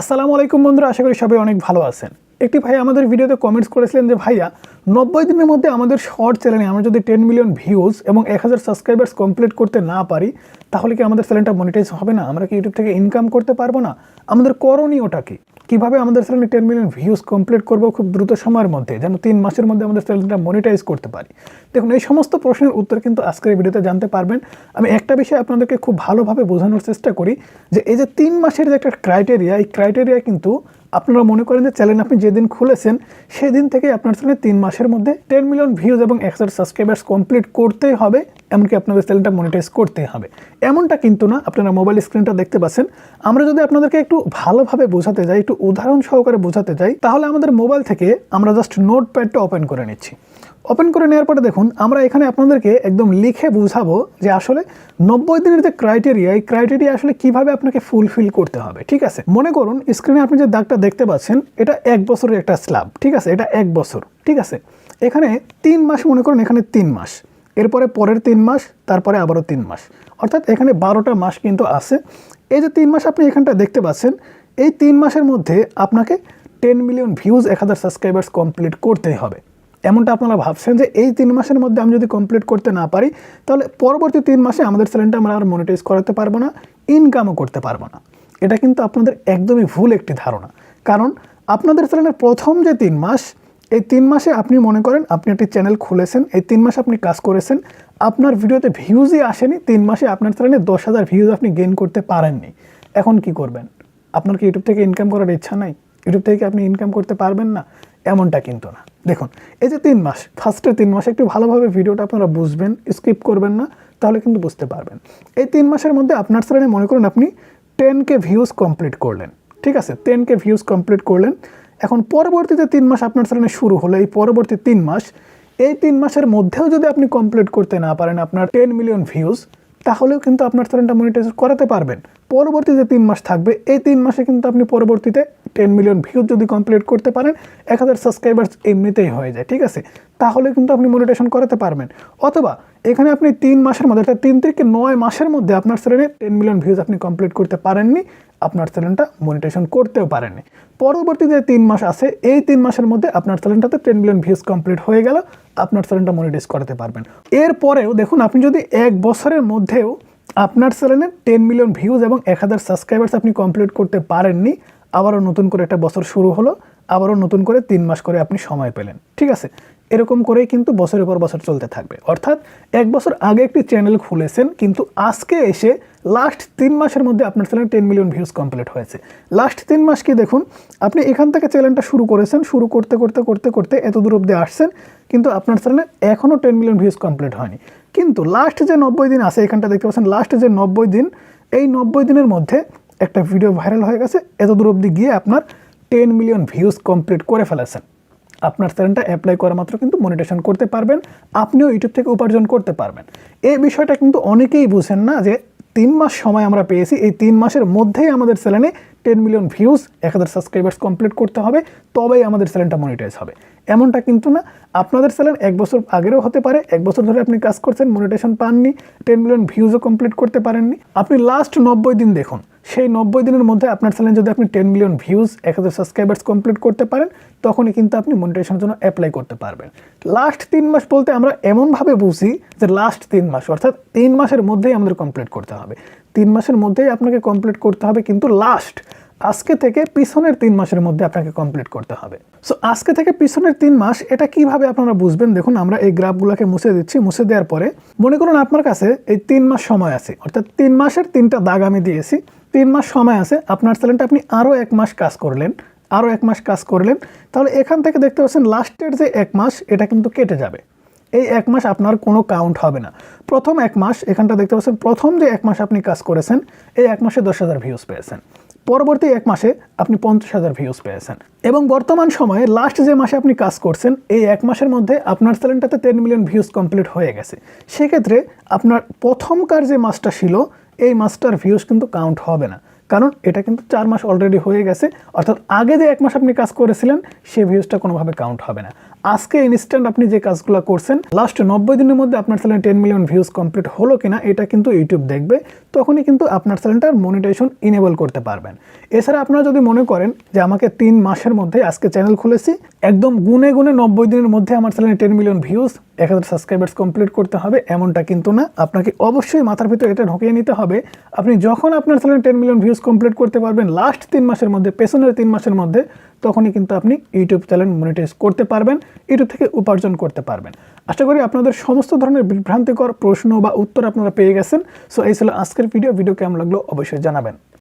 আসসালামু আলাইকুম বন্ধুরা, আশা করি সবাই অনেক ভালো আছেন। একটি ভাই আমাদের ভিডিওতে কমেন্টস করেছিলেন যে, ভাইয়া, নব্বই দিনের মধ্যে আমাদের শর্ট চ্যানেলে আমরা যদি টেন মিলিয়ন ভিউজ এবং এক হাজার সাবস্ক্রাইবার্স কমপ্লিট করতে না পারি, তাহলে কি আমাদের চ্যানেলটা মনিটাইজ হবে না? আমরা কি ইউটিউব থেকে ইনকাম করতে পারব না? আমাদের করণীয়টা কি? কীভাবে আমাদের চ্যানেলে টেন মিলিয়ন ভিউজ কমপ্লিট করব খুব দ্রুত সময়ের মধ্যে, যেন তিন মাসের মধ্যে আমাদের চ্যানেলটা মনিটাইজ করতে পারি? দেখুন, এই সমস্ত প্রশ্নের উত্তর কিন্তু আজকের ভিডিওতে জানতে পারবেন। আমি একটা বিষয় আপনাদেরকে খুব ভালোভাবে বোঝানোর চেষ্টা করি যে এই যে তিন মাসের যে একটা ক্রাইটেরিয়া এই ক্রাইটেরিয়া কিন্তু আপনারা মনে করেন যে চ্যানেল আপনি যেদিন খুলেছেন, সেদিন থেকে আপনার চ্যানেলে তিন মাসের মধ্যে টেন মিলিয়ন ভিউজ এবং এক হাজার সাবস্ক্রাইবার্স কমপ্লিট করতেই হবে। এমনকি আপনাদের চ্যানেলটা মনিটাইজ করতে হবে। এমনটা কিন্তু না, আপনারা মোবাইল স্ক্রিনটা দেখতে পাচ্ছেন। আমরা যদি আপনাদেরকে একটু ভালোভাবে বোঝাতে যাই, একটু উদাহরণ সহকারে বোঝাতে যাই, তাহলে আমাদের মোবাইল থেকে আমরা জাস্ট নোট প্যাডটা ওপেন করে নিচ্ছি। ওপেন করে নেওয়ার পরে দেখুন, আমরা এখানে আপনাদেরকে একদম লিখে বুঝাবো যে আসলে নব্বই দিনের যে ক্রাইটেরিয়া এই ক্রাইটেরিয়া আসলে কীভাবে আপনাকে ফুলফিল করতে হবে, ঠিক আছে? মনে করুন স্ক্রিনে আপনি যে দাগটা দেখতে পাচ্ছেন, এটা এক বছরের একটা স্ল্যাব ঠিক আছে? এটা এক বছর, ঠিক আছে? এখানে তিন মাস, মনে করুন এখানে তিন মাস। এরপরে পরের তিন মাস, তারপরে আবারও তিন মাস। অর্থাৎ এখানে বারোটা মাস কিন্তু আছে। এই যে তিন মাস আপনি এখানটা দেখতে পাচ্ছেন, এই তিন মাসের মধ্যে আপনাকে টেন মিলিয়ন ভিউজ, এক হাজার সাবস্ক্রাইবার্স কমপ্লিট করতেই হবে। এমনটা আপনারা ভাবছেন যে এই তিন মাসের মধ্যে আমি যদি কমপ্লিট করতে না পারি, তাহলে পরবর্তী তিন মাসে আমাদের চ্যানেলটা আমরা আর মনিটাইজ করাতে পারব না ইনকামও করতে পারব না। এটা কিন্তু আপনাদের একদমই ভুল একটি ধারণা। কারণ আপনাদের চ্যানেলের প্রথম যে তিন মাস এই তিন মাসে আপনি মনে করেন আপনি একটি চ্যানেল খুলেছেন, এই তিন মাসে আপনি কাজ করেছেন, আপনার ভিডিওতে ভিউজই আসেনি, তিন মাসে আপনার চ্যানেলে দশ হাজার ভিউজ আপনি গেইন করতে পারেননি। এখন কি করবেন? আপনার কি ইউটিউব থেকে ইনকাম করার ইচ্ছা নাই? ইউটিউব থেকে আপনি ইনকাম করতে পারবেন না? এমনটা কিন্তু না। দেখুন, এই যে তিন মাস ফার্স্টের তিন মাসে একটু ভালোভাবে ভিডিওটা আপনারা বুঝবেন স্কিপ করবেন না, তাহলে কিন্তু বুঝতে পারবেন। এই তিন মাসের মধ্যে আপনার চ্যানেলে মনে করুন আপনি টেন কে ভিউজ কমপ্লিট করলেন। ঠিক আছে টেন কে ভিউজ কমপ্লিট করলেন। এখন পরবর্তীতে তিন মাস আপনার চ্যানেলে শুরু হলো, এই পরবর্তী তিন মাস, এই তিন মাসের মধ্যেও যদি আপনি কমপ্লিট করতে না পারেন আপনার টেন মিলিয়ন ভিউজ তাহলেও কিন্তু আপনার চ্যানেলটা মনিটাইজ করাতে পারবেন। পরবর্তীতে তিন মাস থাকবে, এই তিন মাসে কিন্তু আপনি পরবর্তীতে টেন মিলিয়ন ভিউজ যদি কমপ্লিট করতে পারেন, এক হাজার সাবস্ক্রাইবার্স এমনিতেই হয়ে যায়, ঠিক আছে? তাহলে কিন্তু আপনি মনিটেশন করাতে পারবেন। অথবা এখানে আপনি তিন মাসের মধ্যে, অর্থাৎ তিন থেকে নয় মাসের মধ্যে আপনার চ্যানেলে টেন মিলিয়ন ভিউজ আপনি কমপ্লিট করতে পারেননি, আপনার চ্যানেলটা মনিটেশন করতেও পারেননি। পরবর্তী যে তিন মাস আছে, এই তিন মাসের মধ্যে আপনার চ্যানেলটাতে টেন মিলিয়ন ভিউজ কমপ্লিট হয়ে গেল, আপনার চ্যানেলটা মনিটাইজ করাতে পারবেন। এরপরেও দেখুন, আপনি যদি এক বছরের মধ্যেও আপনার চ্যানেলে টেন মিলিয়ন ভিউজ এবং এক হাজার সাবস্ক্রাইবার্স আপনি কমপ্লিট করতে পারেননি আবারও নতুন করে একটা বছর শুরু হলো, আবারও নতুন করে তিন মাস করে আপনি সময় পেলেন, ঠিক আছে? এরকম করেই কিন্তু বছরের পর বছর চলতে থাকবে। অর্থাৎ এক বছর আগে একটি চ্যানেল খুলেছেন, কিন্তু আজকে এসে লাস্ট তিন মাসের মধ্যে আপনার channel ten million views complete হয়েছে। লাস্ট তিন মাস কি দেখুন, আপনি এখান থেকে চ্যানেলটা শুরু করেছেন, শুরু করতে করতে করতে করতে এত দূর অব্দি আসছেন, কিন্তু আপনার চ্যানেলে এখনও টেন মিলিয়ন ভিউজ কমপ্লিট হয়নি। কিন্তু লাস্ট যে নব্বই দিন আছে, এখানটা দেখতে পাচ্ছেন লাস্ট যে নব্বই দিন, এই নব্বই দিনের মধ্যে একটা ভিডিও ভাইরাল হয়ে গেছে এত দূর অব্দি গিয়ে আপনার টেন মিলিয়ন ভিউজ কমপ্লিট করে ফেলেছেন। আপনার চ্যানেলটা অ্যাপ্লাই করা মাত্র কিন্তু মনিটেশন করতে পারবেন, আপনিও ইউটিউব থেকে উপার্জন করতে পারবেন। এই বিষয়টা কিন্তু অনেকেই বুঝেন না যে তিন মাস সময় আমরা পেয়েছি, এই তিন মাসের মধ্যেই আমাদের চ্যানেলে টেন মিলিয়ন ভিউজ এক হাজার সাবস্ক্রাইবার্স কমপ্লিট করতে হবে, তবেই আমাদের চ্যানেলটা মনিটাইজ হবে। এমনটা কিন্তু না, আপনাদের চ্যানেল এক বছর আগেরও হতে পারে, এক বছর ধরে আপনি কাজ করছেন মনিটেশন পাননি টেন মিলিয়ন ভিউজও কমপ্লিট করতে পারেননি। আপনি লাস্ট নব্বই দিন দেখুন সেই নব্বই দিনের মধ্যে আপনার চ্যানেল যদি আপনি টেন মিলিয়ন ভিউজ এক হাজার সাবস্ক্রাইবার্স কমপ্লিট করতে পারেন, তখনই কিন্তু আপনি মনিটেশনের জন্য অ্যাপ্লাই করতে পারবেন। লাস্ট তিন মাস বলতে আমরা এমনভাবে বুঝি যে লাস্ট তিন মাস, অর্থাৎ তিন মাসের মধ্যেই আমাদের কমপ্লিট করতে হবে। তিন মাসের মধ্যেই আপনাকে কমপ্লিট করতে হবে কিন্তু লাস্ট আজকে থেকে পিছনের তিন মাসের মধ্যে আপনাকে কমপ্লিট করতে হবে। সো আজকে থেকে পিছনের তিন মাস, এটা কীভাবে আপনারা বুঝবেন? দেখুন, আমরা এই গ্রাফগুলোকে মুছে দিচ্ছি, মুছে দেওয়ার পরে মনে করুন আপনার কাছে এই তিন মাস সময় আছে, অর্থাৎ তিন মাসের তিনটা দাগ আমি দিয়েছি। তিন মাস সময় আছে, আপনার চ্যানেলটা আপনি আরও এক মাস কাজ করলেন আরও এক মাস কাজ করলেন, তাহলে এখান থেকে দেখতে পাচ্ছেন লাস্টের যে এক মাস, এটা কিন্তু কেটে যাবে। এই এক মাস আপনার কোনো কাউন্ট হবে না। প্রথম এক মাস, এখানটা দেখতে পাচ্ছেন, প্রথম যে এক মাস আপনি কাজ করেছেন, এই এক মাসে দশ হাজার ভিউজ পেয়েছেন। পরবর্তী এক মাসে আপনি পঞ্চাশ হাজার ভিউজ পেয়েছেন। এবং বর্তমান সময়ে লাস্ট যে মাসে আপনি কাজ করছেন, এই এক মাসের মধ্যে আপনার চ্যানেলটাতে টেন মিলিয়ন ভিউজ কমপ্লিট হয়ে গেছে। সেক্ষেত্রে আপনার প্রথমকার যে মাসটা ছিল এই মাসটার ভিউজ কিন্তু কাউন্ট হবে না। কারণ এটা কিন্তু চার মাস অলরেডি হয়ে গেছে। অর্থাৎ আগে যে এক মাস আপনি কাজ করেছিলেন সেই ভিউজটা কোনোভাবে কাউন্ট হবে না। আজকে ইনস্ট্যান্ট আপনি যে কাজগুলো করছেন লাস্ট নব্বই দিনের মধ্যে আপনার চ্যানেলে টেন মিলিয়ন ভিউজ কমপ্লিট হলো কিনা, এটা কিন্তু ইউটিউব দেখবে, তখনই কিন্তু আপনার চ্যানেলটার মনিটাইজেশন ইনেবল করতে পারবেন। এছাড়া আপনারা যদি মনে করেন যে আমাকে তিন মাসের মধ্যে আজকে চ্যানেল খুলেছি, একদম গুনে গুনে নব্বই দিনের মধ্যে আমার চ্যানেলে টেন মিলিয়ন ভিউজ এক হাজার সাবস্ক্রাইবার্স কমপ্লিট করতে হবে, এমনটা কিন্তু না। আপনাকে অবশ্যই মাথার ভিতরে এটা ঢুকিয়ে নিতে হবে, আপনি যখন আপনার চ্যানেলে টেন মিলিয়ন ভিউজ কমপ্লিট করতে পারবেন লাস্ট তিন মাসের মধ্যে, পেছনের তিন মাসের মধ্যে তখনই কিন্তু আপনি ইউটিউব চ্যানেল মনিটাইজ করতে পারবেন ইউটিউব থেকে উপার্জন করতে পারবেন। আশা করি আপনাদের সমস্ত ধরনের বিভ্রান্তিকর প্রশ্ন বা উত্তর আপনারা পেয়ে গেছেন। সো এই ছিল আজকের ভিডিও ভিডিও কেমন লাগল অবশ্যই জানাবেন।